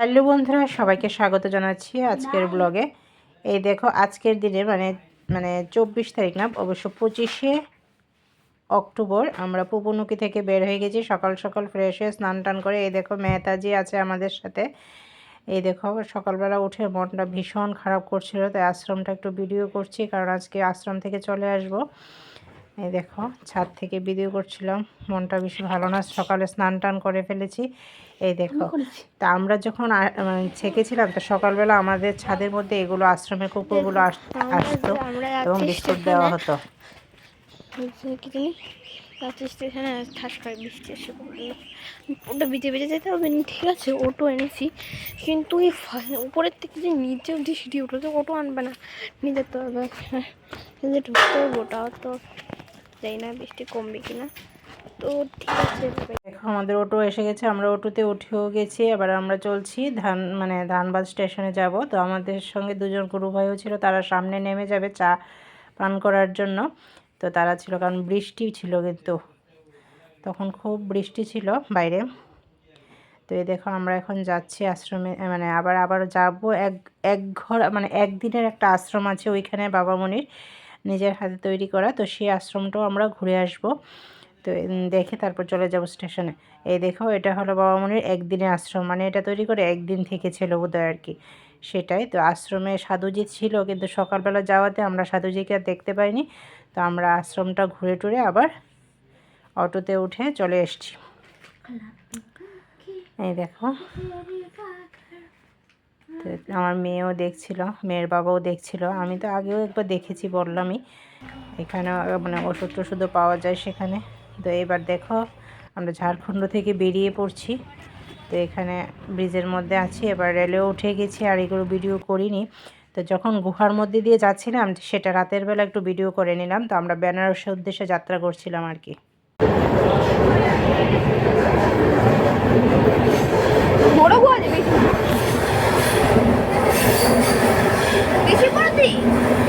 Hello বন্ধুরা সবাইকে স্বাগত জানাচ্ছি আজকের ব্লগে এই দেখো আজকের দিনে মানে মানে চব্বিশ তারিখ না অবশ্য পঁচিশে অক্টোবর আমরা পুপুনুকি থেকে বের হয়ে গেছি সকাল সকাল ফ্রেশ হয়ে স্নান টান করে এই দেখো মেহতাজি আছে আমাদের সাথে। এই দেখো সকালবেলা উঠে মনটা ভীষণ খারাপ করছিল তাই আশ্রমটা একটু ভিডিও করছি কারণ আজকে আশ্রম থেকে চলে আসব। এই দেখো ছাদ থেকে ভিডিও করছিলাম। মনটা বেশি ভালো না সকালে স্নান টান করে ফেলেছি। এই দেখো তা আমরা যখন মানে ছেঁকেছিলাম তো সকালবেলা আমাদের ছাদের মধ্যে এগুলো আশ্রমের কুকুরগুলো আসতো এবং বিস্কুট দেওয়া হতো। স্টেশনে ঠাস করে বৃষ্টি এসে পড়ল। ওটা ভিজে ভিজে যেতে হবে না, ঠিক আছে অটো এনেছি। কিন্তু এই উপরের থেকে যে নিচে অব্দি সিঁড়ি উঠল তো অটো আনবে না। নিয়ে যেতে হবে। হ্যাঁ হবে ওটা তো যাই না, বৃষ্টি কমবে কিনা। তো ঠিক আছে দেখো, আমাদের অটো এসে গেছে, আমরা অটোতে উঠেও গেছি, এবার আমরা চলছি ধান মানে ধানবাদ স্টেশনে যাব। তো আমাদের সঙ্গে দুজন গুরু ভাইও ছিল, তারা সামনে নেমে যাবে চা পান করার জন্য। তো তারা ছিল, কারণ বৃষ্টি ছিল কিন্তু। তখন খুব বৃষ্টি ছিল বাইরে। তো এই দেখো, আমরা এখন যাচ্ছি আশ্রমে মানে আবার আবার যাব। এক এক ঘর মানে একদিনের একটা আশ্রম আছে ওইখানে বাবামণির নিজের হাতে তৈরি করা। তো সেই আশ্রমটাও আমরা ঘুরে আসব। তো দেখে তারপর চলে যাব স্টেশনে। এই দেখো, এটা হলো বাবামণির একদিনের আশ্রম। মানে এটা তৈরি করে একদিন থেকে ছিল বোধহয় আর কি। সেটাই, তো আশ্রমে সাধুজি ছিল, কিন্তু সকালবেলা যাওয়াতে আমরা সাধুজিকে আর দেখতে পাইনি। তো আমরা আশ্রমটা ঘুরে টুরে আবার অটোতে উঠে চলে এসেছি। এই দেখো। তো আমার মেয়েও দেখছিল, মেয়ের বাবাও দেখছিল। আমি তো আগেও একবার দেখেছি, বললামই। এখানে মানে ওষুধ টষুধও পাওয়া যায় সেখানে। তো এবার দেখো, আমরা ঝাড়খণ্ড থেকে বেরিয়ে পড়ছি। তো এখানে ব্রিজের মধ্যে আছি, এবার রেলেও উঠে গেছি, আর এগুলো ভিডিও করিনি। তো যখন গুহার মধ্যে দিয়ে যাচ্ছিলাম, সেটা রাতের বেলা একটু ভিডিও করে নিলাম। তো আমরা বেনারসের উদ্দেশ্যে যাত্রা করছিলাম আর কি। 里